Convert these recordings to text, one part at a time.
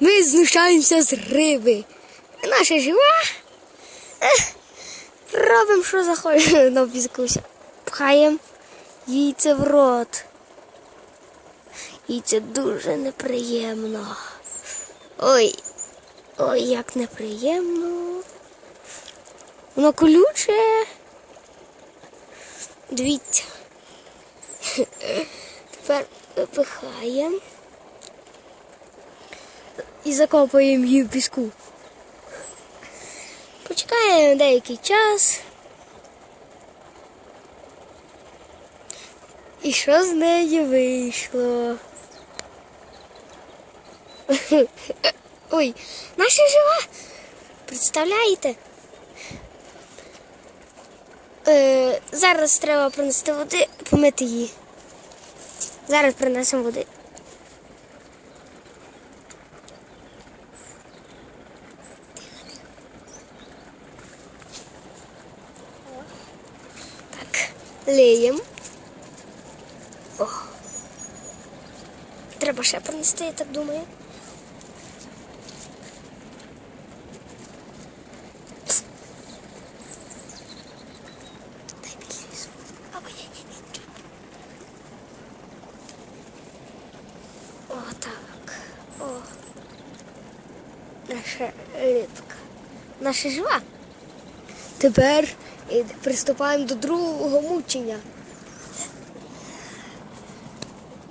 Ми знущаємося з риби. Наша жива. Робимо, що захочемо на піскуся. Пхаємо їй це в рот. І це дуже неприємно. Ой, ой, як неприємно. Воно колюче. Дивіться. Тепер випихаємо і закопуємо її в піску. Почекаємо деякий час. І що з неї вийшло? Ой, наша жива. Представляєте? Е, зараз треба принести води, помити її. Зараз принесемо води. Так. О. Треба ще принести, я так думаю. Наша рибка. Наша жива. Тепер е, приступаємо до другого мучення.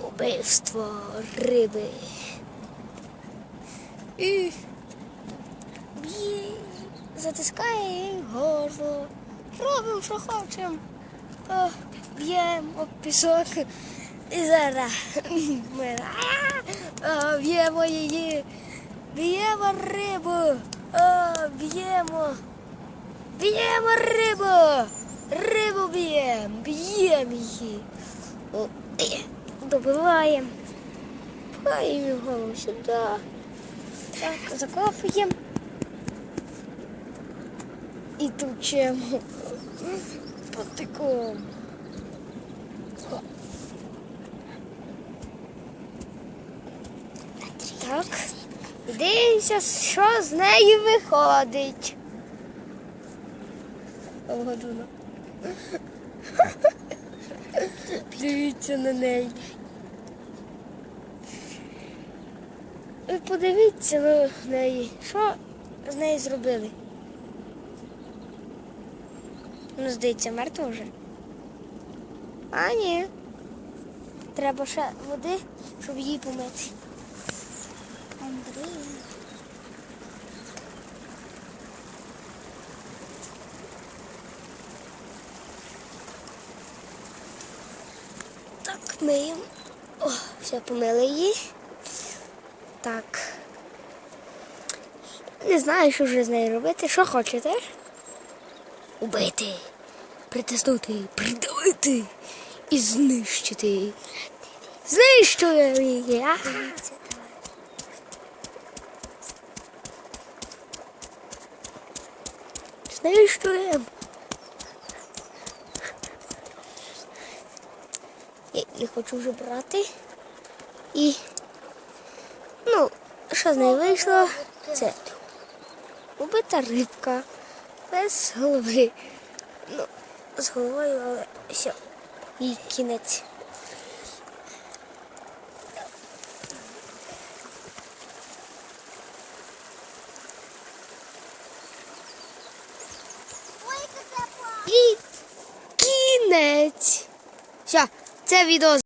Убивство риби. І б'є, затискає їй горло. Робимо, що хочемо. Б'ємо об пісок. І зараз ми б'ємо її. Б'ємо рибу. Б'ємо. Б'ємо рибу! Рибу б'ємо! Б'ємо її! Добиваємо. Пхаємо його сюди. Так, закопуємо. І тучемо потиком. Так. Дивимося, що з неї виходить.Огодуна. Дивіться на неї. Ви подивіться на неї. Що з нею зробили? Ну, здається, мертва вже. А ні. Треба ще води, щоб її помити. Так, миємо. О, все, помили її. Так. Не знаю, що вже з нею робити. Що хочете? Убити, притиснути, придавити і знищити. Знищуємо її. А? Знищуємо. Я не хочу вже брати. І ну, що з неї вийшло? Це убита рибка без голови. Ну, з головою, але все, їй кінець. І кінець. Все, це відео